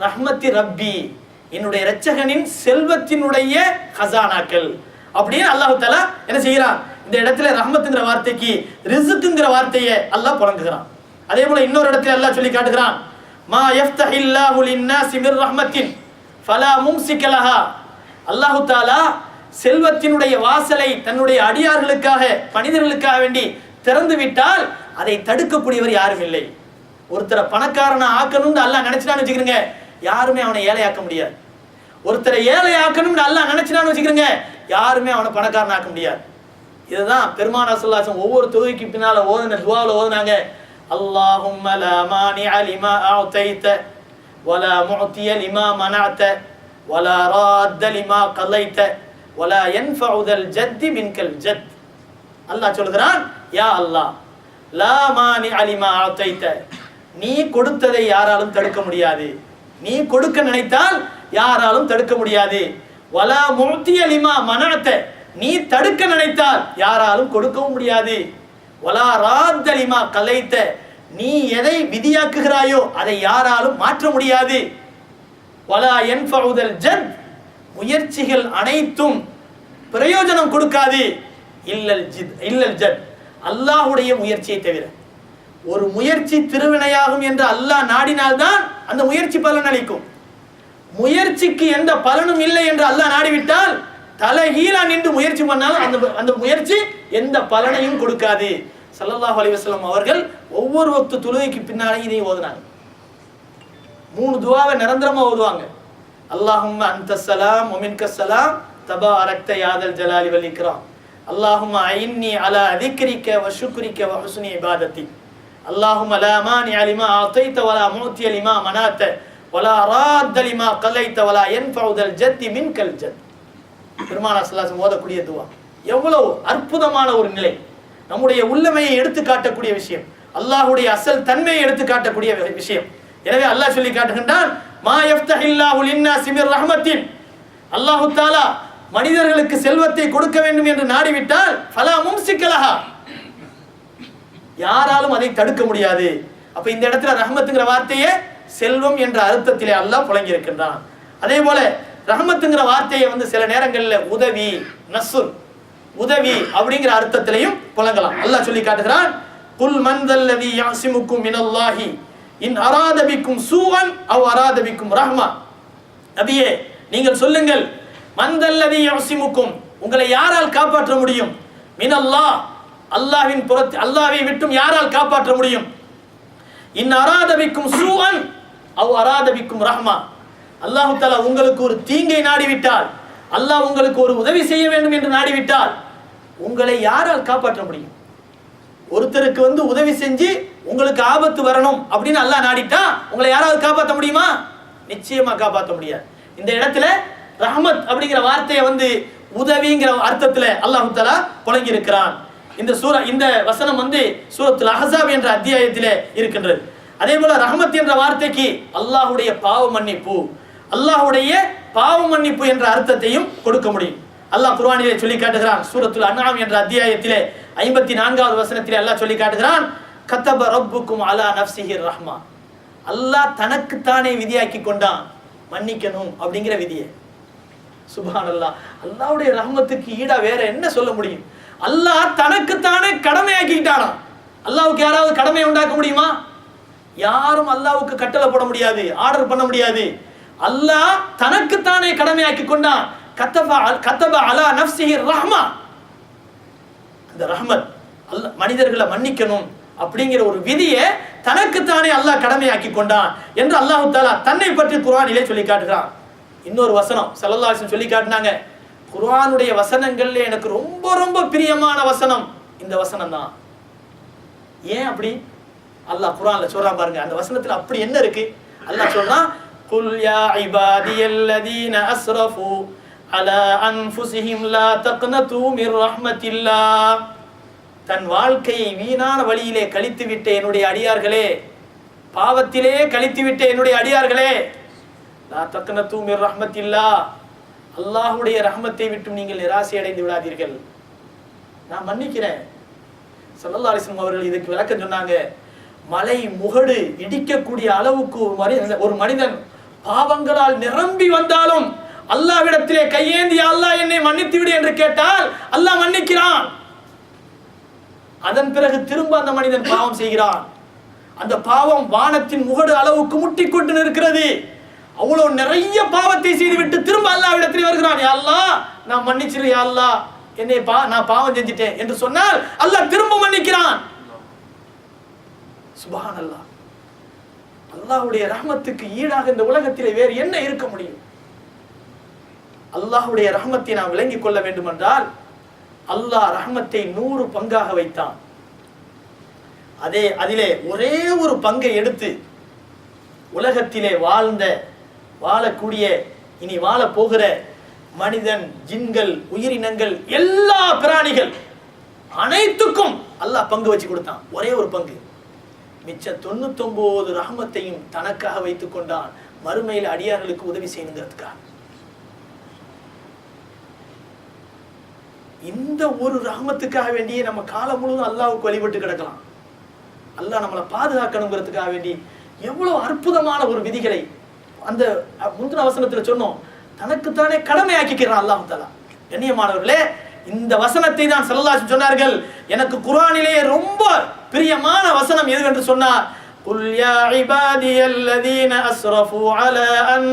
ரஹ்மத்தி ரப்பி என்னுடைய இரட்சகனின் செல்வத்தினுடைய ஹசானாக்கள் அப்படின்னு அல்லாஹு தாலா என்ன செய்கிறான்? இந்த இடத்துல ரஹ்மத்துங்கிற வார்த்தைக்கு ரிசுக்குங்கிற வார்த்தையை அல்லாஹ் புழங்குகிறான் அதே போல இன்னொரு இடத்துல அல்லாஹ் சொல்லி காட்டுகிறான் மா யஃப்தஹில்லாஹு லின்னாசி மிர் ரஹ்மத்தின் ஃபலா மும்சிகலஹா அல்லாஹு தாலா செல்வத்தினுடைய வாசலை தன்னுடைய அடியார்களுக்காக மனிதர்களுக்காக வேண்டி திறந்து விட்டால் அதை தடுக்கக்கூடியவர் யாரும் இல்லை. ஒருத்தரை பணக்காரனை ஆக்கணும்னு அல்லாஹ் நினைச்சிட்டான்னு வச்சுக்கிறேங்க யாருமே அவனை ஏழையாக்க முடியாது. ஒருத்தரை ஏழை ஆக்கணும்னு அல்லாஹ் வச்சுக்கிறேங்க யாருமே அவனை பணக்காரன் ஆக்க முடியாது. இதுதான் பெருமான சொல்லாசம் ஒவ்வொரு தொகுதிக்கு பின்னால ஓதுன துவாவில் ஓதுனாங்க. அல்லாஹும் லா மானிஅ லிமா அஅதைத வலா முஅதிய லிமா மனஅத வலா ராத்த லிமா கலைத வலா யன்ஃபஉ தல் ஜத்தி மின்கல் ஜத். அல்லாஹ் சொல்கிறான் யா அல்லாஹ் லா மானி அலிமா ஆத்தைத்த நீ கொடுத்ததை யாராலும் தடுக்க முடியாது. நீ கொடுக்க நினைத்தால் யாராலும் தடுக்க முடியாது. வலா முத்திய லிமா மனஅத நீ தடுக்க நினைத்தால் யாராலும் கொடுக்கவும் முடியாது. வலா ராத்தலிமா கலைத்த நீ எதை விதியாக்குகிறாயோ அதை யாராலும் மாற்ற முடியாது. வலா என்ஃபவுதல் ஜத் முயற்சிகள் அனைத்தும் பிரயோஜனம் கொடுக்காது. இல்லல் ஜித் இல்லல் ஜத். அல்லாஹுடைய முயற்சியை தவிர. ஒரு முயற்சி திருவினையாகும் என்று அல்லாஹ் நாடினால்தான் அந்த முயற்சி பலன் அளிக்கும். முயற்சிக்கு எந்த பலனும் இல்லை என்று அல்லாஹ் நாடிவிட்டால் தலைகீழா நின்று முயற்சி பண்ணாலும் அந்த அந்த முயற்சி எந்த பலனையும் கொடுக்காது. ஸல்லல்லாஹு அலைஹி வஸல்லம் அவர்கள் ஒவ்வொரு வக்து தொழுகைக்கு பின்னாலே இதையும் ஓதுனாங்க. மூணு துவாவை நிரந்தரமா ஓதுவாங்க. அல்லாஹும் அந்த சலாம் ஒமின்க சலாம் தபாரக்த யாதல் ஜலாலி வலிக்கிறான் அல்லாஹும் ஐன்னி அலா அதிகரிக்க வசுக்குரிக்க வசுனி வ இபாதத்தி. அல்லாஹும் அலாமானி அலிமா ஆத்தைத்த வலா மூத்தி அலிமா மனாத்த வலா ராத்தலிமா கலைத்த வலா யன்ஃபவுதல் ஜத்தி மின்கல் ஜத். பெருமானா சல்லாசம் ஓதக்கூடிய துவா. எவ்வளவு அற்புதமான ஒரு நிலை. நம்முடைய உள்ளமையை எடுத்து காட்டக்கூடிய விஷயம். அல்லாஹுடைய அசல் தன்மையை எடுத்து காட்டக்கூடிய விஷயம். எனவே அல்லாஹ் சொல்லி காட்டுகின்றான் மா யஃப்தஹில்லாஹு லின்னாசி மிர் ரஹ்மத்தின். அல்லாஹு தாலா மனிதர்களுக்கு செல்வத்தை கொடுக்க வேண்டும் என்று நாடிவிட்டால் ஃபலா மும்சிக்கலஹா யாராலும் அதை தடுக்க முடியாது. அப்ப இந்த இடத்துல ரஹமத்துங்கிற வார்த்தையே செல்வம் என்ற அர்த்தத்திலே அல்லாஹ் புழங்கியிருக்கின்றான் அதே போல ரஹமத்துங்கிற வார்த்தையை வந்து சில நேரங்களில் உதவி நசுர் உதவி அப்படிங்கிற அர்த்தத்திலையும் புழங்கலாம் அல்லாஹ் சொல்லி காட்டுகிறான் குல் மந்தல்லதி யாசிமுக்கும் மினல்லாஹி இன் அராதபிக்கும் சூவன் அவ் அராதபிக்கும் ரஹ்மா. நபியே நீங்கள் சொல்லுங்கள் மந்தல்லதி யாசிமுக்கும் உங்களை யாரால் காப்பாற்ற முடியும்? மினல்லாஹ் அல்லாவின் புறத்து அல்லாவை விட்டும் யாரால் காப்பாற்ற முடியும்? இன் அராதபிக்கும் சூவன் அவ் அராதபிக்கும் ரஹ்மா. அல்லாஹு தலா உங்களுக்கு ஒரு தீங்கை நாடிவிட்டால் அல்லாஹ் உங்களுக்கு ஒரு உதவி செய்ய வேண்டும் என்று நாடிவிட்டால் உங்களை யாரால் காப்பாற்ற முடியும்? ஒருத்தருக்கு வந்து உதவி செஞ்சு உங்களுக்கு ஆபத்து வரணும் அப்படின்னு அல்லாஹ் நாடிட்டா உங்களை யாராவது காப்பாற்ற முடியுமா? நிச்சயமா காப்பாற்ற முடியாது. இந்த இடத்துல ரஹமத் அப்படிங்கிற வார்த்தையை வந்து உதவிங்கிற அர்த்தத்தில் அல்லாஹு தலா புழங்கியிருக்கிறான் இந்த சூரா இந்த வசனம் வந்து சூரத்துல் அஹசாப் என்ற அத்தியாயத்திலே இருக்கின்றது. அதே போல ரஹமத் என்ற வார்த்தைக்கு அல்லாஹுடைய பாவ மன்னிப்பு அல்லாஹுடைய பாவ மன்னிப்பு என்ற அர்த்தத்தையும் கொடுக்க முடியும். அல்லாஹ் குர்வானிலே சொல்லி காட்டுகிறான் சூரத்துல் அன்ஆம் என்ற அத்தியாயத்திலே ஐம்பத்தி நான்காவது வசனத்திலே அல்லாஹ் சொல்லி காட்டுகிறான் கத்தப ரப்புக்கும் அலா நஃப்ஸிஹி ரஹ்மா. அல்லாஹ் தனக்குத்தானே விதியாக்கி கொண்டான் மன்னிக்கணும் அப்படிங்கிற விதியை. சுபான் அல்லாஹ் அல்லாவுடைய ரஹ்மத்துக்கு ஈடா வேற என்ன சொல்ல முடியும்? அல்லாஹ் தனக்குத்தானே கடமையாக்கிட்டானா அல்லாவுக்கு யாராவது கடமை உண்டாக்க முடியுமா? யாரும் அல்லாஹ்வுக்கு கட்டளை போட முடியாது ஆர்டர் பண்ண முடியாது. அல்லாஹ் தனக்குத்தானே கடமையாக்கி கொண்டான். கத்தப கத்தப அலா நஃப்ஸிஹி ரஹ்மா. அந்த ரஹ்மத் அல்ல மனிதர்களை மன்னிக்கணும் அப்படிங்கிற ஒரு விதியை தனக்குத்தானே அல்லாஹ் கடமையாக்கி கொண்டான் என்று அல்லாஹு தாலா தன்னை பற்றி குரானிலே சொல்லி காட்டுகிறான். இன்னொரு வசனம் ஸல்லல்லாஹு சொல்லி காட்டினாங்க. குர்ஆனுடைய வசனங்கள்ல எனக்கு ரொம்ப ரொம்ப பிரியமான வசனம் இந்த வசனம் தான் ஏன் அப்படி? அல்லாஹ் குர்ஆன்ல சொல்றான் பாருங்க அந்த வசனத்துல அப்படி என்ன இருக்கு? அல்லாஹ் சொல்றான் குல் யா இபாதியல்லதீன அஸ்ரஃபு அலா அன்ஃபுஸிஹிம் லா தக்னது மிர் ரஹ்மத்தில்லாஹ். தன் வாழ்க்கையை வீணான வழியிலே கழித்து விட்ட என்னுடைய அடியார்களே பாவத்திலே கழித்து விட்ட என்னுடைய அடியார்களே லா தக்னது மிர் ரஹ்மத்தில்லாஹ். அல்லாஹுடைய ரஹமத்தை விட்டு நீங்கள் நிராசை அடைந்து விடாதீர்கள். நான் மன்னிக்கிறேன். சல்லல்லா அலிஸ்லம் அவர்கள் இதுக்கு விளக்கம் சொன்னாங்க. மலை முகடு இடிக்கக்கூடிய அளவுக்கு ஒரு மனிதன் ஒரு மனிதன் பாவங்களால் நிரம்பி வந்தாலும் அல்லாவிடத்திலே கையேந்தி அல்லாஹ் என்னை மன்னித்து விடு என்று கேட்டால் அல்லாஹ் மன்னிக்கிறான். அதன் பிறகு திரும்ப அந்த மனிதன் பாவம் செய்கிறான். அந்த பாவம் வானத்தின் முகடு அளவுக்கு முட்டிக்கொண்டு நிற்கிறது. அவ்வளவு நிறைய பாவத்தை செய்துவிட்டு திரும்ப அல்ல வருகிறான் நான் மன்னிச்சிரு யாழ்லா என்னை பா நான் பாவம் செஞ்சிட்டேன் என்று சொன்னால் அல்லாஹ் திரும்ப மன்னிக்கிறான். சுபான் அல்லாஹ் அல்லாஹுடைய ரஹமத்துக்கு ஈடாக இந்த உலகத்திலே வேறு என்ன இருக்க முடியும்? அல்லாஹுடைய ரஹமத்தை நாம் விளங்கிக் கொள்ள வேண்டும் என்றால் அல்லாஹ் ரஹமத்தை நூறு பங்காக வைத்தான். அதே அதிலே ஒரே ஒரு பங்கை எடுத்து உலகத்திலே வாழ்ந்த வாழக்கூடிய இனி வாழப் போகிற மனிதன் ஜின்கள் உயிரினங்கள் எல்லா பிராணிகள் அனைத்துக்கும் அல்லாஹ் பங்கு வச்சு கொடுத்தான். ஒரே ஒரு பங்கு. மிச்ச தொண்ணூத்தொன்பது ரஹமத்தையும் தனக்காக வைத்துக் கொண்டான். மறுமையில் அடியார்களுக்கு உதவி செய்யணுங்கிறதுக்காக. இந்த ஒரு ரஹமத்துக்காக வேண்டியே நம்ம காலம் முழுவதும் அல்லாவுக்கு வழிபட்டு கிடக்கலாம். அல்லாஹ் நம்மளை பாதுகாக்கணுங்கிறதுக்காக வேண்டி எவ்வளவு அற்புதமான ஒரு விதிகளை அந்த முந்தின வசனத்துல சொன்னோம். தனக்குத்தானே கடமையாக்கிக்கிறான் அல்லாஹு தஆலா. கண்ணியமானவர்களே இந்த வசனத்தை தான் ஸல்லல்லாஹு சொன்னார்கள். எனக்கு குர்ஆனிலே ரொம்ப பிரியமான வசனம் எதுவென்று சொன்னார் قل يا عبادي الذين அஸ்ரஃபு على அன்